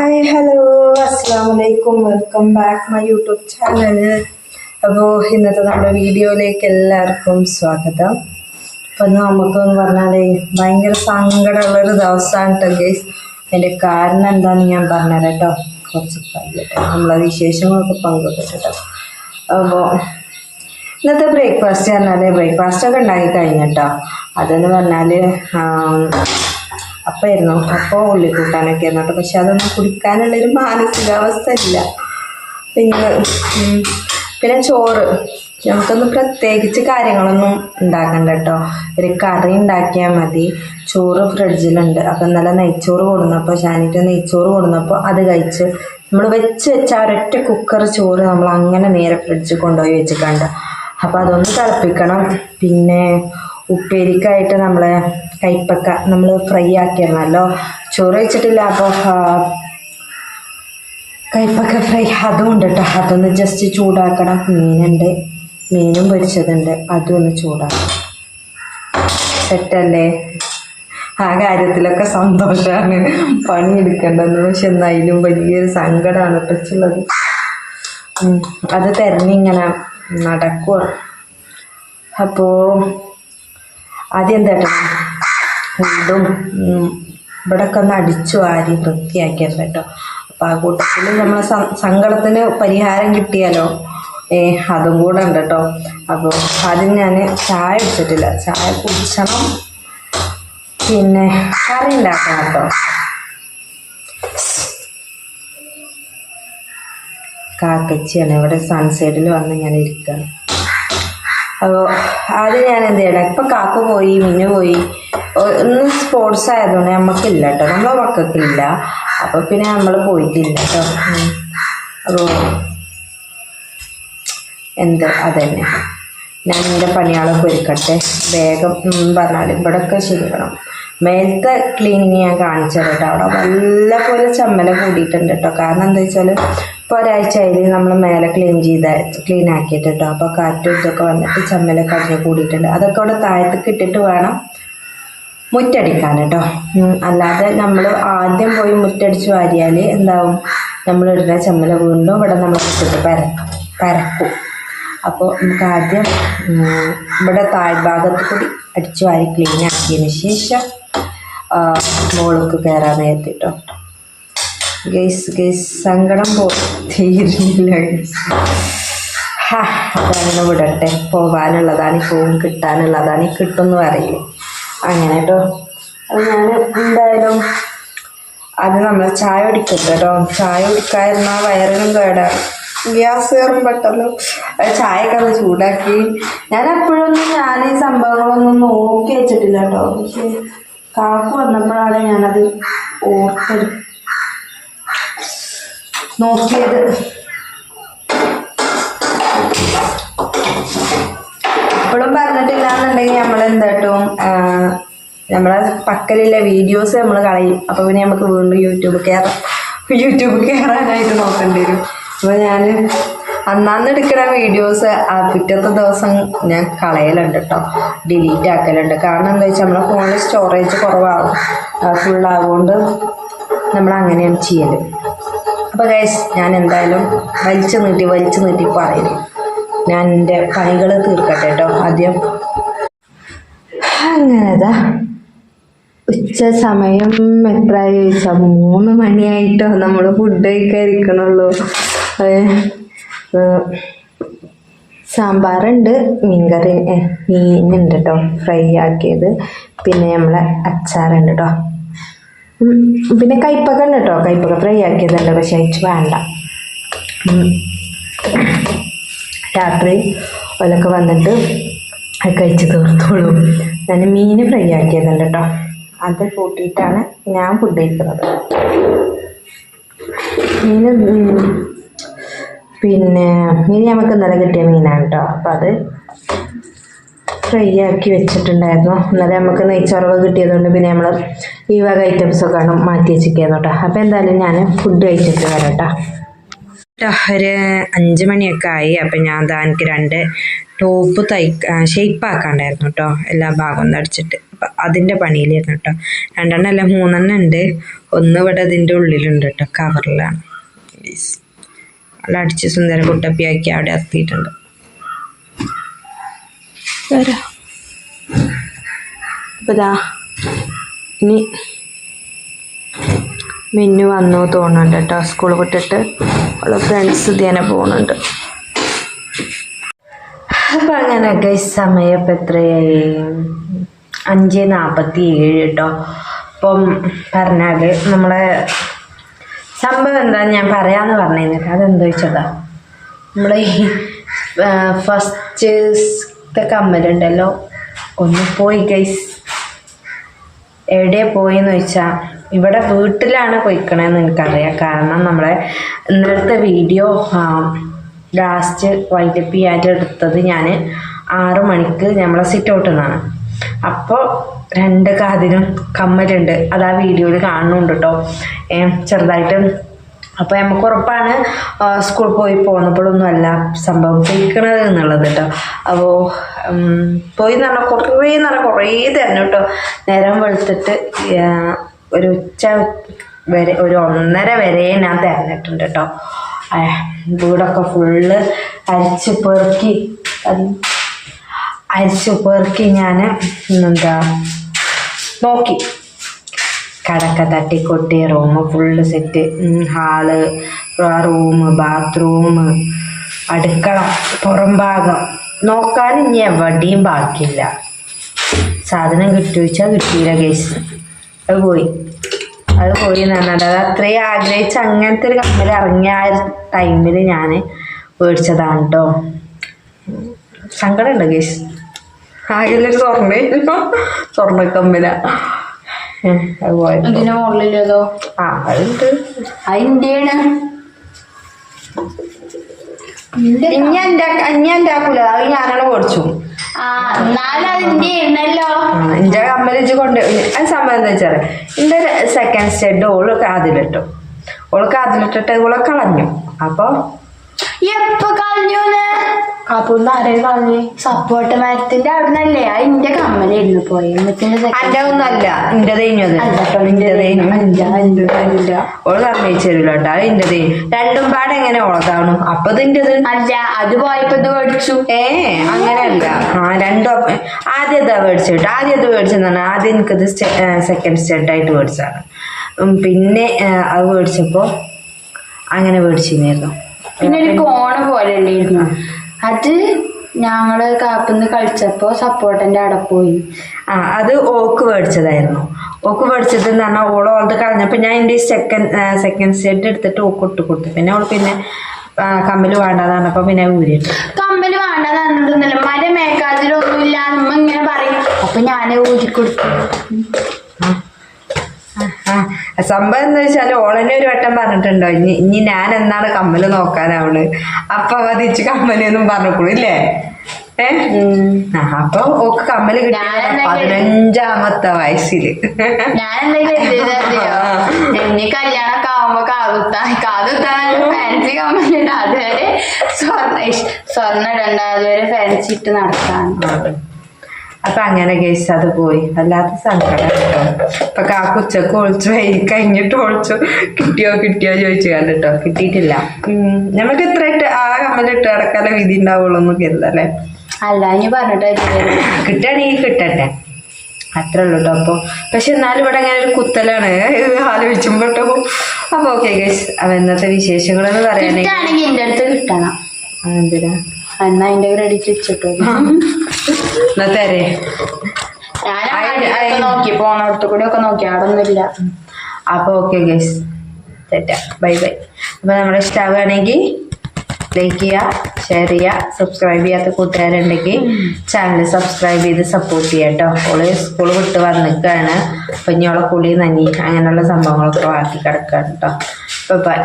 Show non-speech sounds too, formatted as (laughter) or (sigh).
Hi hello അസ്സാം വലൈക്കും welcome back my YouTube channel അപ്പോൾ ഇന്നത്തെ നമ്മുടെ വീഡിയോയിലേക്ക് എല്ലാവർക്കും സ്വാഗതം. അപ്പോൾ നമുക്കെന്ന് പറഞ്ഞാൽ ഭയങ്കര സങ്കടമുള്ളൊരു ദിവസമാണ് കേട്ടോ ഗേസ്. അതിന്റെ കാരണം എന്താണെന്ന് ഞാൻ പറഞ്ഞുതരാം കേട്ടോ കുറച്ച് കഴിയട്ടെ നമ്മളെ വിശേഷങ്ങളൊക്കെ പങ്കുവെച്ചിട്ടോ അപ്പോൾ ഇന്നത്തെ ബ്രേക്ക്ഫാസ്റ്റ് പറഞ്ഞാൽ ബ്രേക്ക്ഫാസ്റ്റ് ഒക്കെ ഉണ്ടാക്കി കഴിഞ്ഞിട്ടോ അതെന്ന് പറഞ്ഞാൽ അപ്പായിരുന്നു. അപ്പോൾ ഉള്ളിക്കൂട്ടാനൊക്കെ ആയിരുന്നു കേട്ടോ. പക്ഷെ അതൊന്നും കുടിക്കാനുള്ളൊരു മാനസികാവസ്ഥ ഇല്ല പിന്നെ പിന്നെ ചോറ്. നമുക്കൊന്നും പ്രത്യേകിച്ച് കാര്യങ്ങളൊന്നും ഉണ്ടാക്കണ്ട കേട്ടോ. ഒരു കറി ഉണ്ടാക്കിയാൽ മതി. ചോറ് ഫ്രിഡ്ജിലുണ്ട്. അപ്പം ഇന്നലെ നെയ്ച്ചോറ് കൊടുന്നപ്പോൾ ഷാനിറ്റ് നെയ്ച്ചോറ് കൊടുന്നപ്പോൾ അത് കഴിച്ച് നമ്മൾ വെച്ച് വെച്ച ഒരൊറ്റ കുക്കർ ചോറ് നമ്മൾ അങ്ങനെ നേരെ ഫ്രിഡ്ജിൽ കൊണ്ടുപോയി വെച്ചിട്ടുണ്ട്. അപ്പൊ അതൊന്ന് തിളപ്പിക്കണം. പിന്നെ ഉപ്പേരിക്കായിട്ട് നമ്മൾ കൈപ്പക്ക നമ്മൾ ഫ്രൈ ആക്കിയിരുന്നല്ലോ ചോറ് വെച്ചിട്ടില്ല അപ്പോൾ കൈപ്പക്ക ഫ്രൈ അതും ഉണ്ട് കേട്ടോ അതൊന്ന് ജസ്റ്റ് ചൂടാക്കണം. മീനുണ്ട്. മീനും പൊരിച്ചതുണ്ട്. അതും ഒന്ന് ചൂടാക്കണം. സെറ്റല്ലേ ആ കാര്യത്തിലൊക്കെ സന്തോഷമാണ് പണിയെടുക്കേണ്ടതെന്ന് പക്ഷെ എന്നായാലും വലിയൊരു സങ്കടമാണ് പറ്റുള്ളത് അത് തിരഞ്ഞിങ്ങനെ നടക്കുക അപ്പോൾ ആദ്യം എന്താ ഇവിടെ ഒക്കെ ഒന്ന് അടിച്ചു വാരി വൃത്തിയാക്കിയത് കേട്ടോ. അപ്പം ആ കൂട്ടത്തിൽ നമ്മളെ സങ്കടത്തിന് പരിഹാരം കിട്ടിയാലോ? ഏ അതും കൂടെ ഉണ്ട് കേട്ടോ. അപ്പോൾ ആദ്യം ഞാൻ ചായ കുടിച്ചിട്ടില്ല ചായ കുടിച്ചണം. പിന്നെ കറി ഉണ്ടാക്കണം കേട്ടോ. കാക്കച്ചിയാണ് ഇവിടെ സൺസൈഡിൽ വന്ന് ഞാൻ ഇരിക്കുകയാണ് അപ്പോൾ ആദ്യം ഞാൻ എന്ത് ചെയ്യണം? ഇപ്പം കാക്ക പോയി മിന്നു പോയി. ഒന്ന് സ്പോർട്സ് ആയതുകൊണ്ട് നമുക്കില്ല കേട്ടോ നമ്മളെ മക്കൾക്കില്ല. അപ്പോൾ പിന്നെ നമ്മൾ പോയിട്ടില്ല കേട്ടോ അപ്പോൾ എന്ത്? അതന്നെ. ഞാൻ എന്റെ പണിയാളെ ഒരുക്കട്ടെ. വേഗം പറഞ്ഞാൽ ഇവിടെയൊക്കെ ചെയ്യണം മേലത്തെ ക്ലീനിങ് ഞാൻ കാണിച്ചത് കേട്ടോ അവിടെ നല്ല പോലെ ചമ്മല കൂടിയിട്ടുണ്ട് കേട്ടോ കാരണം എന്താ വെച്ചാൽ ഇപ്പോൾ ഒരാഴ്ച അതിൽ നമ്മൾ മേലെ ക്ലീൻ ചെയ്ത ക്ലീൻ ആക്കിയിട്ട് കേട്ടോ അപ്പോൾ കാറ്റും ഇതൊക്കെ വന്നിട്ട് ചമ്മലൊക്കെ അടിഞ്ഞ് കൂടിയിട്ടുണ്ട്. അതൊക്കെ അവിടെ താഴത്തേക്ക് ഇട്ടിട്ട് വേണം മുറ്റടിക്കാൻ കേട്ടോ അല്ലാതെ നമ്മൾ ആദ്യം പോയി മുറ്റടിച്ച് വാരിയാൽ എന്താവും? നമ്മൾ ഇടുന്ന ചമ്മല വീണ്ടും ഇവിടെ നമ്മൾ ഇട്ടിട്ട് പര പരക്കും. അപ്പോൾ നമുക്ക് ആദ്യം ഇവിടെ താഴ്ഭാഗത്ത് കൂടി അടിച്ചു വാരി ക്ലീൻ ആക്കിയതിന് ശേഷം മോളൊക്കെ കയറാൻ നേരത്തെ കേട്ടോ ഗൈസ് ഗൈസ് സങ്കടം പോ അതങ്ങനെ വിടട്ടെ. പോകാനുള്ളതാണ് പോവും കിട്ടാനുള്ളതാണ് കിട്ടുമെന്ന് പറയില്ലേ. അങ്ങനെ കേട്ടോ അത് ഞാൻ എന്തായാലും അത് നമ്മൾ ചായ കുടിക്കരുത് കേട്ടോ ചായ കുടിക്കാതിരുന്നാൽ വയറിനും കേടാണ് ഗ്യാസ് കയറും പെട്ടെന്ന് ചായ ചായയൊക്കെ ഒന്ന് ചൂടാക്കി. ഞാൻ എപ്പോഴൊന്നും ഞാൻ ഈ സംഭവങ്ങളൊന്നും നോക്കി വെച്ചിട്ടില്ല കേട്ടോ പക്ഷെ കാക്കു വന്നപ്പോഴാണ് ഞാനത് ഓർത്തെടു നോക്കിയത്. ഇപ്പോഴും പറഞ്ഞിട്ടില്ല എന്നുണ്ടെങ്കിൽ നമ്മൾ എന്തായിട്ടും നമ്മളെ പക്കലുള്ള വീഡിയോസ് നമ്മൾ കളയും. അപ്പോൾ പിന്നെ നമുക്ക് വീണ്ടും യൂട്യൂബ് കയറാം. യൂട്യൂബ് കയറാനായിട്ട് നോക്കേണ്ടി വരും. അപ്പോൾ ഞാൻ അന്നാന്ന് എടുക്കുന്ന വീഡിയോസ് ആ പിറ്റത്തെ ദിവസം ഞാൻ കളയലുണ്ട് കേട്ടോ. ഡിലീറ്റ് ആക്കലുണ്ട്. കാരണം എന്താ വെച്ചാൽ നമ്മളെ ഫോണിൽ സ്റ്റോറേജ് കുറവാകും ഫുള്ളാകൊണ്ട് നമ്മൾ അങ്ങനെയാണ് ചെയ്യൽ അപ്പോൾ ഗൈസ് ഞാൻ എന്തായാലും വലിച്ചു നീട്ടി വലിച്ചു നീട്ടി പറയും. ഞാൻ എന്റെ പണികൾ തീർക്കട്ടെ കേട്ടോ ആദ്യം. അങ്ങനെതാ. ഉച്ച സമയം എത്രയായി ചോദിച്ചാൽ മൂന്ന് മണിയായിട്ടോ നമ്മൾ ഫുഡ് ഏ, സാമ്പാറുണ്ട് മീൻകറി മീനുണ്ട് കേട്ടോ ഫ്രൈ ആക്കിയത്. പിന്നെ നമ്മളെ അച്ചാറുണ്ട് കേട്ടോ പിന്നെ കയ്പക്ക കേട്ടോ കയ്പക്ക ഫ്രൈ ആക്കിയതല്ല പക്ഷെ അയച്ച് വേണ്ട. രാത്രി ഓലൊക്കെ വന്നിട്ട് അത് കഴിച്ച് തീർത്തോളൂ. ഞാൻ മീൻ ഫ്രൈ ആക്കിയതല്ല കേട്ടോ അത് കൂട്ടിയിട്ടാണ് ഞാൻ ഫുഡ് കഴിക്കുന്നത്. മീൻ പിന്നെ മീൻ നമുക്ക് ഇന്നലെ കിട്ടിയ മീനാണ് കേട്ടോ അപ്പം അത് ഫ്രൈ ആക്കി വെച്ചിട്ടുണ്ടായിരുന്നു. ഇന്നലെ നമുക്ക് നെയ്ച്ചോറവ് കിട്ടിയതുകൊണ്ട് പിന്നെ നമ്മൾ ഈ വക ഐറ്റംസൊക്കെ ആണ് മാറ്റി വെച്ചിരിക്കുന്നത് കേട്ടോ. അപ്പോൾ എന്തായാലും ഞാൻ ഫുഡ് കഴിച്ചിട്ട് വരാം കേട്ടോ. ഒരു അഞ്ച് മണിയൊക്കെ ആയി. അപ്പം ഞാൻ അതാ എനിക്ക് രണ്ട് ടോപ്പ് തൈ ഷേപ്പ് ആക്കാണ്ടായിരുന്നു കേട്ടോ എല്ലാ ഭാഗവും ഒന്ന് അടിച്ചിട്ട്. അപ്പം അതിന്റെ പണിയിലായിരുന്നു കേട്ടോ രണ്ടെണ്ണം അല്ല മൂന്നെണ്ണം ഉണ്ട്. ഒന്ന് ഇവിടെ അതിന്റെ ഉള്ളിലുണ്ട് കേട്ടോ കവറിലാണ് നല്ല അടിച്ച് സുന്ദര കുട്ടപ്പിയാക്കി അവിടെ എത്തിയിട്ടുണ്ട്. വരാം. ഇതാ ഇനി മിന്നു വന്നു തോന്നുന്നുണ്ട് കേട്ടോ. സ്കൂൾ വിട്ടിട്ട് അവളെ ഫ്രണ്ട്സ് ഇതേനെ പോകുന്നുണ്ട്. അപ്പം അങ്ങനെയൊക്കെ സമയം ഇപ്പം എത്രയായി? അഞ്ച് നാൽപ്പത്തി ഏഴ് കേട്ടോ. അപ്പം പറഞ്ഞാൽ നമ്മളെ സംഭവം എന്താ ഞാൻ പറയാമെന്ന് പറഞ്ഞിരുന്നിട്ട് അതെന്താ വെച്ചതാ? നമ്മളെ ഈ ഫസ്റ്റ് കമ്മലുണ്ടല്ലോ. ഒന്ന് പോയി ഗൈസ് എവിടെ പോയെന്ന് വെച്ചാൽ ഇവിടെ വീട്ടിലാണ് പോയിക്കണേന്ന് എനിക്കറിയാം. കാരണം നമ്മളെ ഇന്നലത്തെ വീഡിയോ ലാസ്റ്റ് വൈൻഡപ്പ് ആയിട്ട് എടുത്തത് ഞാൻ ആറു മണിക്ക് നമ്മളെ സിറ്റ് ഔട്ടിൽ നിന്നാണ് അപ്പോൾ രണ്ട് കാതിനും കമ്മലുണ്ട്. അത് ആ വീഡിയോയിൽ കാണുന്നുണ്ട് കേട്ടോ ചെറുതായിട്ട് അപ്പോൾ നമുക്ക് ഉറപ്പാണ് സ്കൂൾ പോയി പോകുന്നപ്പോഴൊന്നും അല്ല സംഭവം പോയിക്കണത് എന്നുള്ളത് കേട്ടോ. അപ്പോൾ പോയി എന്ന് പറഞ്ഞാൽ കുറേ എന്ന് പറഞ്ഞാൽ കുറേ തരണം കേട്ടോ. നേരം വെളുത്തിട്ട് ഒരു ഉച്ച വരെ ഒരു ഒന്നര വരെ ഞാൻ തരഞ്ഞിട്ടുണ്ട് കേട്ടോ. വീടൊക്കെ ഫുള്ള് അരിച്ച് പെറുക്കി അരിച്ച് പെറുക്കി ഞാൻ എന്താ നോക്കി. കടക്ക തട്ടിക്കൊട്ടി room full set hall room bathroom അടുക്കള പുറം ഭാഗം. നോക്കാൻ ഇനി എവിടെയും ബാക്കിയില്ല. സാധനം കിട്ടുവെച്ചാൽ കിട്ടിയില്ല കേസ് അത് പോയി. അത് പോയി എന്ന് അത് അത്രയും ആഗ്രഹിച്ച് അങ്ങനത്തെ ഒരു കമ്മൽ ഇറങ്ങിയ ആ ടൈമിൽ ഞാൻ മേടിച്ചതാണ് കേട്ടോ സങ്കടമുണ്ട് കേസ് ആകെ സ്വർണ സ്വർണ കമ്മല അത് പോയത് ഇതിന് മുകളിലതോ ആ അതുണ്ട്. അതിന്റെയാണ് ഇനി ഇനി ആക്കൂല അത് ഞാനാണ് മേടിച്ചു അതിന്റെ കമ്മലിച്ച് കൊണ്ട് അത് സംഭവം എന്താ വെച്ചാൽ എന്റെ സെക്കൻഡ് സ്റ്റെഡ് ഓൾ കാതിലിട്ടു ഓൾ കാതിലിട്ടിട്ട് ഓളെ കളഞ്ഞു. അപ്പൊ എപ്പൊ കളഞ്ഞൂന്ന്? കാപ്പൂന്ന് ആരെയും പറഞ്ഞു സപ്പോർട്ട് മരത്തിന്റെ അവിടെ നിന്നല്ലേ അതിന്റെ കമ്മലായിരുന്നു പോയി. എന്നിട്ടിന്റെ അന്റെ ഒന്നല്ല എന്റെ അല്ല ഓൾ സമ്മതിച്ചു തരില്ല കേട്ടോ അത് എന്റെ തേഞ്ഞു. രണ്ടും പാടെ എങ്ങനെ ഓളതാണു? അപ്പൊ ഇതിന്റെത് അല്ല അത് പോയപ്പോ ഇത് മേടിച്ചു. ഏ അങ്ങനെയല്ല. ആ രണ്ടും ആദ്യം ഇതാ മേടിച്ചു കേട്ടോ. ആദ്യം ഇത് മേടിച്ചെന്ന് പറഞ്ഞാൽ ആദ്യം എനിക്കത് സെക്കൻഡ് സ്റ്റെഡായിട്ട് മേടിച്ചാണ് പിന്നെ അത് മേടിച്ചപ്പോ അങ്ങനെ മേടിച്ചിരുന്നു പിന്നെ ഒരു കോണ പോലെ ഉണ്ടായിരുന്നു. അത് ഞങ്ങൾ കാപ്പുന്ന് കളിച്ചപ്പോ സപ്പോർട്ടന്റെ അവിടെ പോയി. ആ അത് ഓക്ക് മേടിച്ചതായിരുന്നു. ഓക്ക് മേടിച്ചത് എന്ന് പറഞ്ഞാൽ ഓൾ ഓൾത് കളഞ്ഞപ്പോൾ ഞാൻ എന്റെ സെക്കൻഡ് സെക്കൻഡ് സ്റ്റെഡ് എടുത്തിട്ട് ഓക്ക് ഇട്ട് കൊടുത്തു. പിന്നെ ഓൾ പിന്നെ കമ്പൽ കമ്മൽ വേണ്ടാന്ന് പറഞ്ഞപ്പോൾ പിന്നെ ഊരിട്ടു കമ്മൽ വേണ്ടതന്നില്ല മര മേക്കാതിലൊന്നുമില്ല നമ്മ ഇങ്ങനെ പറയും. അപ്പൊ ഞാൻ ഊരി ആ. സംഭവം എന്താ വെച്ചാൽ ഓളന്നെ ഒരു വട്ടം പറഞ്ഞിട്ടുണ്ടോ ഇനി ഇനി ഞാൻ എന്നാണ് കമ്മൽ നോക്കാനാവണ് അപ്പൊ അവ തിരിച്ച് കമ്മലൊന്നും പറഞ്ഞോളൂ ഇല്ലേ? ഏ? ആ അപ്പൊ ഓക്ക് കമ്മൽ കിട്ടിയ പതിനഞ്ചാമത്തെ വയസ്സിൽ. എന്നെ ആവുമ്പോ കാതുത്താൻ ഫാൻസി അതുവരെ സ്വർണ സ്വർണ ഇടണ്ട അതുവരെ ഫാൻസി ഇട്ട് നടക്കാണ് അപ്പൊ അങ്ങനെ കേസ് അത് പോയി. വല്ലാത്ത സങ്കടം കേട്ടോ. ഇപ്പൊ കാക്ക ഉച്ചയ്ക്ക് ഒളിച്ചു വൈകി കഴിഞ്ഞിട്ട് ഒളിച്ചു. കിട്ടിയോ കിട്ടിയോ ചോദിച്ചു കണ്ടിട്ടോ. കിട്ടിയിട്ടില്ല. നമുക്ക് ഇത്ര ഇട്ട് ആ കമ്മലിട്ട് കിടക്കാനുള്ള വിധി ഉണ്ടാവുള്ളൂ എന്ന് കരുതല്ലേ അല്ല? ഇനി പറഞ്ഞിട്ട് കിട്ടണീ കിട്ടട്ടെ. അത്രേ ഉള്ളൂ കേട്ടോ അപ്പോൾ പക്ഷെ എന്നാലും ഇവിടെ അങ്ങനെ ഒരു കുത്തലാണ്. ആലോചിച്ചുമ്പോ കേട്ടോ അപ്പൊ. ഓക്കെ ഗൈസ് അപ്പൊ ഇന്നത്തെ വിശേഷങ്ങളെന്ന് പറയണേ എന്റെ അടുത്ത് കിട്ടണം. എന്തിനാ എന്നാ അതിന്റെ ക്രെഡിറ്റ് വെച്ചിട്ടു. (laughs) എന്നാ തരേ നോക്കി പോണോടത്ത് കൂടി ഒക്കെ നോക്കി ആടൊന്നുമില്ല അപ്പൊ അപ്പോൾ ഓക്കെ ഗൈസ് തെറ്റാ. ബൈ ബൈ അപ്പോൾ നമ്മുടെ ഇഷ്ടമാവുകയാണെങ്കിൽ ലൈക്ക് ചെയ്യുക ഷെയർ ചെയ്യുക സബ്സ്ക്രൈബ് ചെയ്യാത്ത കൂട്ടുകാരുണ്ടെങ്കിൽ ചാനൽ സബ്സ്ക്രൈബ് ചെയ്ത് സപ്പോർട്ട് ചെയ്യുക കേട്ടോ. ഓൾ സ്കൂൾ വിട്ട് വന്നിക്കാണ്. അപ്പം ഇനി ഓളെ കുളി നനി അങ്ങനെയുള്ള സംഭവങ്ങളൊക്കെ ബാക്കി കിടക്കുകയാണ് കേട്ടോ. ബൈ